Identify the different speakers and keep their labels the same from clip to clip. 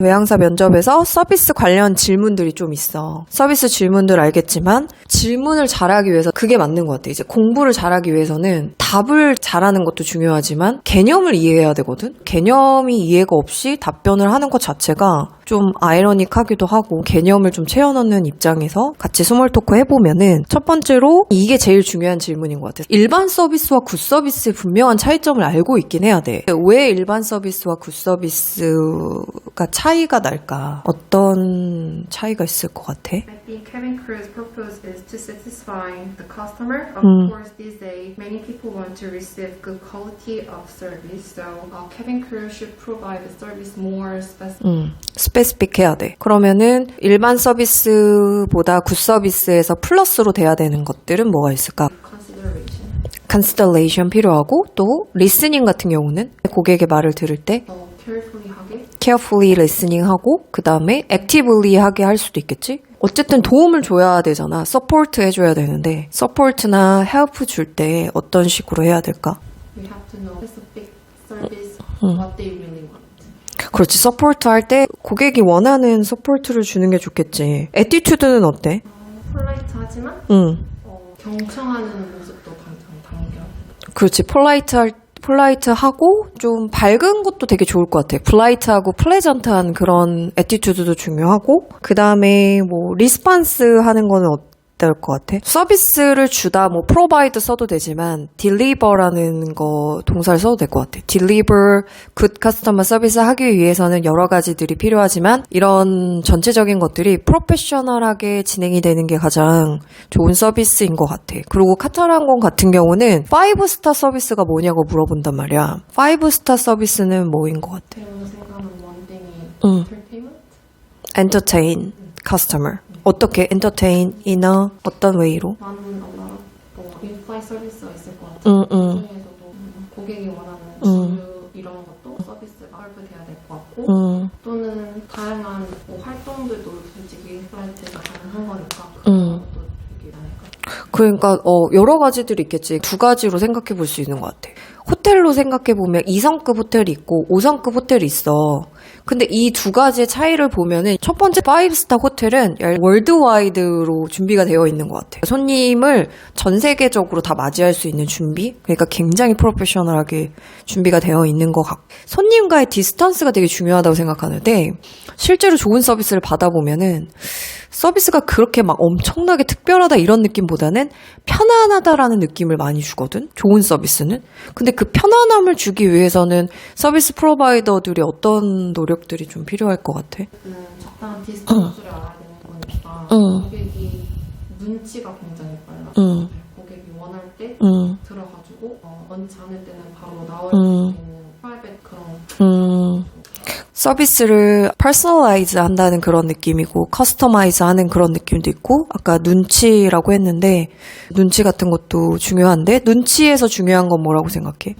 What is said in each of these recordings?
Speaker 1: 외항사 면접에서 서비스 관련 질문들이 좀 있어. 서비스 질문들 알겠지만 질문을 잘하기 위해서 그게 맞는 것 같아. 이제 공부를 잘하기 위해서는 답을 잘하는 것도 중요하지만 개념을 이해해야 되거든. 개념이 이해가 없이 답변을 하는 것 자체가 좀 아이러닉하기도 하고 개념을 좀 채워넣는 입장에서 같이 스몰 토크 해보면은 첫 번째로 이게 제일 중요한 질문인 것 같아요. 일반 서비스와 굿 서비스의 분명한 차이점을 알고 있긴 해야 돼. 왜 일반 서비스와 굿 서비스가 차이가 날까? 어떤 차이가 있을 것 같아?
Speaker 2: I think cabin crew's purpose is to satisfy the customer. Of
Speaker 1: Mm.
Speaker 2: course, these days many people want to receive good quality of service, so uh, cabin crew should provide the service more specific.
Speaker 1: 음, 스페시픽 해야 돼. 그러면은 일반 서비스보다 굿 서비스에서 플러스로 돼야 되는 것들은 뭐가 있을까? 컨시더레이션 필요하고 또 리스닝 같은 경우는 고객의 말을 들을
Speaker 2: 때더 carefully 하게.
Speaker 1: carefully listening 하고 그 다음에 actively 하게 할 수도 있겠지? 어쨌든 도움을 줘야 되잖아. 서포트 해줘야 되는데 서포트나 help 줄 때 어떤 식으로 해야 될까?
Speaker 2: We have to know specific service,
Speaker 1: Mm.
Speaker 2: what they really want.
Speaker 1: 그렇지. 서포트 할 때 고객이 원하는 서포트를 주는 게 좋겠지. 에티튜드는 어때?
Speaker 2: 폴라이트 하지만
Speaker 1: 응.
Speaker 2: 어, 경청하는 모습도 당장 담겨.
Speaker 1: 그렇지. 폴라이트 할 폴라이트 하고 좀 밝은 것도 되게 좋을 것 같아. 폴라이트하고 플레전트한 그런 에티튜드도 중요하고 그 다음에 뭐 리스판스 하는 거는 어 떨것 같아? 서비스를 주다 뭐 프로바이드 써도 되지만 딜리버라는 거 동사를 써도 될 것 같아. 딜리버 굿 커스터머 서비스 하기 위해서는 여러 가지들이 필요하지만 이런 전체적인 것들이 프로페셔널하게 진행이 되는 게 가장 좋은 서비스인 것 같아. 그리고 카타르항공 같은 경우는 5스타 서비스가 뭐냐고 물어본단 말이야. 5스타 서비스는 뭐인 것 같아? 응. entertain customer. 어떻게 entertain 이나 어떤 웨이로?
Speaker 2: 많은 언어로 뭐 인플라이 서비스가 있을 것 같아요.
Speaker 1: 응, 응.
Speaker 2: 중에서도 음, 고객이 원하는
Speaker 1: 음.
Speaker 2: 주류 이런 것도 서비스가 할부돼야 될 것 같고
Speaker 1: 음.
Speaker 2: 또는 다양한 뭐 활동들도 솔직히 인플라이트가 가능한 거니까
Speaker 1: 음.
Speaker 2: 그런 것도 되게 많을까.
Speaker 1: 그러니까 어 여러 가지들이 있겠지. 두 가지로 생각해 볼 수 있는 것 같아. 호텔로 생각해 보면 2성급 호텔이 있고 5성급 호텔이 있어. 근데 이 두 가지의 차이를 보면은 첫 번째 5스타 호텔은 월드와이드로 준비가 되어 있는 것 같아. 손님을 전 세계적으로 다 맞이할 수 있는 준비? 그러니까 굉장히 프로페셔널하게 준비가 되어 있는 것 같고 손님과의 디스턴스가 되게 중요하다고 생각하는데 실제로 좋은 서비스를 받아보면은 서비스가 그렇게 막 엄청나게 특별하다 이런 느낌보다는 편안하다라는 느낌을 많이 주거든. 좋은 서비스는. 근데 그 편안함을 주기 위해서는 서비스 프로바이더들이 어떤 노력들이 좀 필요할 것 같아?
Speaker 2: 그 적당한 디스턴스를 알아야 되는 거니까
Speaker 1: 응.
Speaker 2: 고객이 눈치가 굉장히 빨라.
Speaker 1: 응.
Speaker 2: 고객이 원할 때
Speaker 1: 음,
Speaker 2: 들어가지고 어, 원치 않을 때는 바로 나올
Speaker 1: 음.
Speaker 2: 수 있는 프라이빗 그런
Speaker 1: 음. 서비스를 퍼스널라이즈 한다는 그런 느낌이고 커스터마이즈 하는 그런 느낌도 있고 아까 눈치라고 했는데 눈치 같은 것도 중요한데 눈치에서 중요한 건 뭐라고 생각해?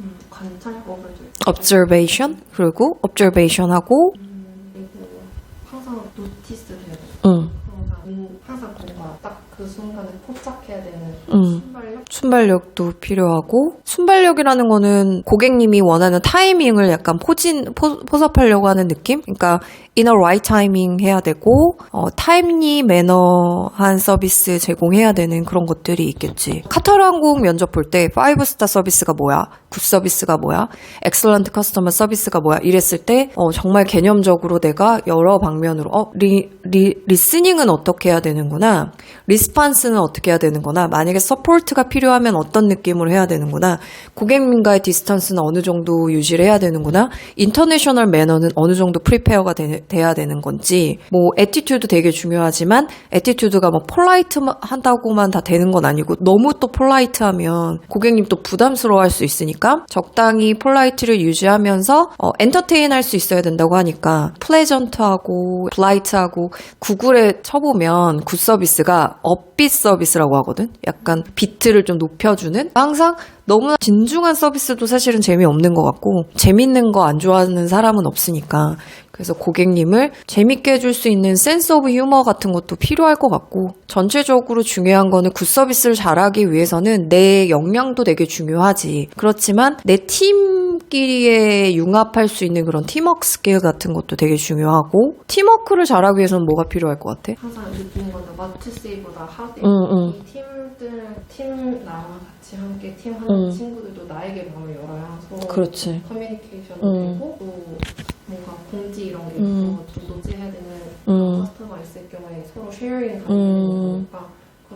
Speaker 2: 음, 관찰법을 좀
Speaker 1: observation 그리고 observation하고
Speaker 2: 음, 그리고 항상 노티스를 해야 돼.
Speaker 1: 응.
Speaker 2: 항상 음, 항상 뭔가 딱그 순간에 포착해야 되는
Speaker 1: 음.
Speaker 2: 순발력.
Speaker 1: 순발력도 필요하고 순발력이라는 거는 고객님이 원하는 타이밍을 약간 포진 포, 포섭하려고 하는 느낌? 그러니까 in a right timing 해야 되고 어, 타임리 매너한 서비스 제공해야 되는 그런 것들이 있겠지. 카타르 항공 면접 볼 때 5스타 서비스가 뭐야? 굿 서비스가 뭐야? 엑셀런트 커스터머 서비스가 뭐야? 이랬을 때 어, 정말 개념적으로 내가 여러 방면으로 어, 리, 리, 리스닝은 어떻게 해야 되는구나. 리스 판스는 어떻게 해야 되는구나. 만약에 서포트가 필요하면 어떤 느낌으로 해야 되는구나. 고객님과의 디스턴스는 어느 정도 유지를 해야 되는구나. 인터내셔널 매너는 어느 정도 프리페어가 되, 돼야 되는 건지. 뭐 에티튜드 되게 중요하지만 에티튜드가 뭐 폴라이트 한다고만 다 되는 건 아니고 너무 또 폴라이트하면 고객님 또 부담스러워할 수 있으니까 적당히 폴라이트를 유지하면서 어, 엔터테인 할 수 있어야 된다고 하니까 플레전트하고 블라이트하고 구글에 쳐보면 굿 서비스가 업빛 서비스라고 하거든. 약간 비트를 좀 높여주는 항상 너무나 진중한 서비스도 사실은 재미없는 것 같고 재밌는 거 안 좋아하는 사람은 없으니까 그래서 고객님을 재밌게 해줄 수 있는 센스 오브 유머 같은 것도 필요할 것 같고 전체적으로 중요한 거는 굿 서비스를 잘하기 위해서는 내 역량도 되게 중요하지. 그렇지만 내 팀끼리에 융합할 수 있는 그런 팀워크 스킬 같은 것도 되게 중요하고 팀워크를 잘하기 위해서는 뭐가 필요할 것 같아?
Speaker 2: 항상 느끼는 건데 how they
Speaker 1: 응, 응.
Speaker 2: 이 팀들 팀 나랑 같이 함께 팀 하는
Speaker 1: 응.
Speaker 2: 친구들도 나에게 마음을 열어야 서로
Speaker 1: 그렇지.
Speaker 2: 커뮤니케이션도
Speaker 1: 응.
Speaker 2: 되고 또 노출해야 되는
Speaker 1: 응.
Speaker 2: 커스터가 있을 경우에 서로 쉐어링
Speaker 1: 응.
Speaker 2: 가능한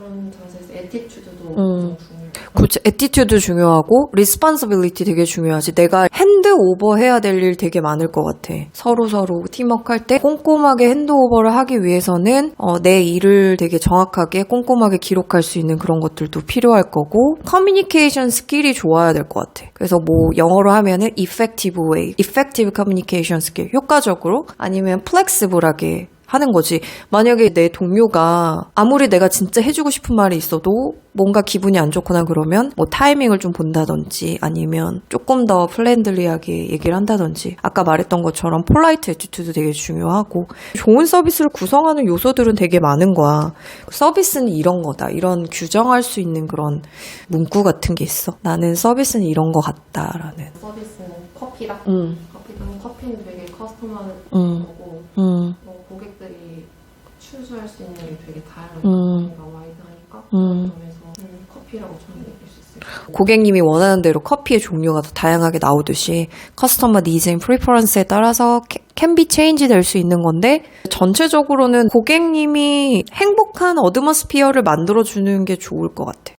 Speaker 2: 그런 자세에서 에티튜드도
Speaker 1: 응.
Speaker 2: 좀 중요해요.
Speaker 1: 그렇지. 에티튜드 중요하고 리스폰서빌리티 되게 중요하지. 내가 핸드 오버 해야 될 일 되게 많을 것 같아. 서로 서로 팀워크 할 때 꼼꼼하게 핸드 오버를 하기 위해서는 어, 내 일을 되게 정확하게 꼼꼼하게 기록할 수 있는 그런 것들도 필요할 거고 커뮤니케이션 스킬이 좋아야 될 것 같아. 그래서 뭐 영어로 하면은 effective way, effective communication 스킬 효과적으로 아니면 플렉스블하게 하는 거지. 만약에 내 동료가 아무리 내가 진짜 해주고 싶은 말이 있어도 뭔가 기분이 안 좋거나 그러면 뭐 타이밍을 좀 본다든지 아니면 조금 더 플랜들리하게 얘기를 한다든지 아까 말했던 것처럼 폴라이트 에티튜드 되게 중요하고 좋은 서비스를 구성하는 요소들은 되게 많은 거야. 서비스는 이런 거다. 이런 규정할 수 있는 그런 문구 같은 게 있어. 나는 서비스는 이런 거 같다라는.
Speaker 2: 서비스는 커피다.
Speaker 1: 음.
Speaker 2: 커피는 커피는 되게 커스터마한
Speaker 1: 음.
Speaker 2: 거고
Speaker 1: 음.
Speaker 2: 뭐 고객들이 추수할 수 있는 게 되게 다양한
Speaker 1: 음.
Speaker 2: 가 와이드하니까
Speaker 1: 음.
Speaker 2: 그런 점에서 음, 커피라고 저는 느낄 수 있어요.
Speaker 1: 고객님이 원하는 대로 커피의 종류가 더 다양하게 나오듯이 커스터머 니즈 앤 프리퍼런스에 따라서 be change 될수 있는 건데 전체적으로는 고객님이 행복한 어드머스피어를 만들어주는 게 좋을 것 같아.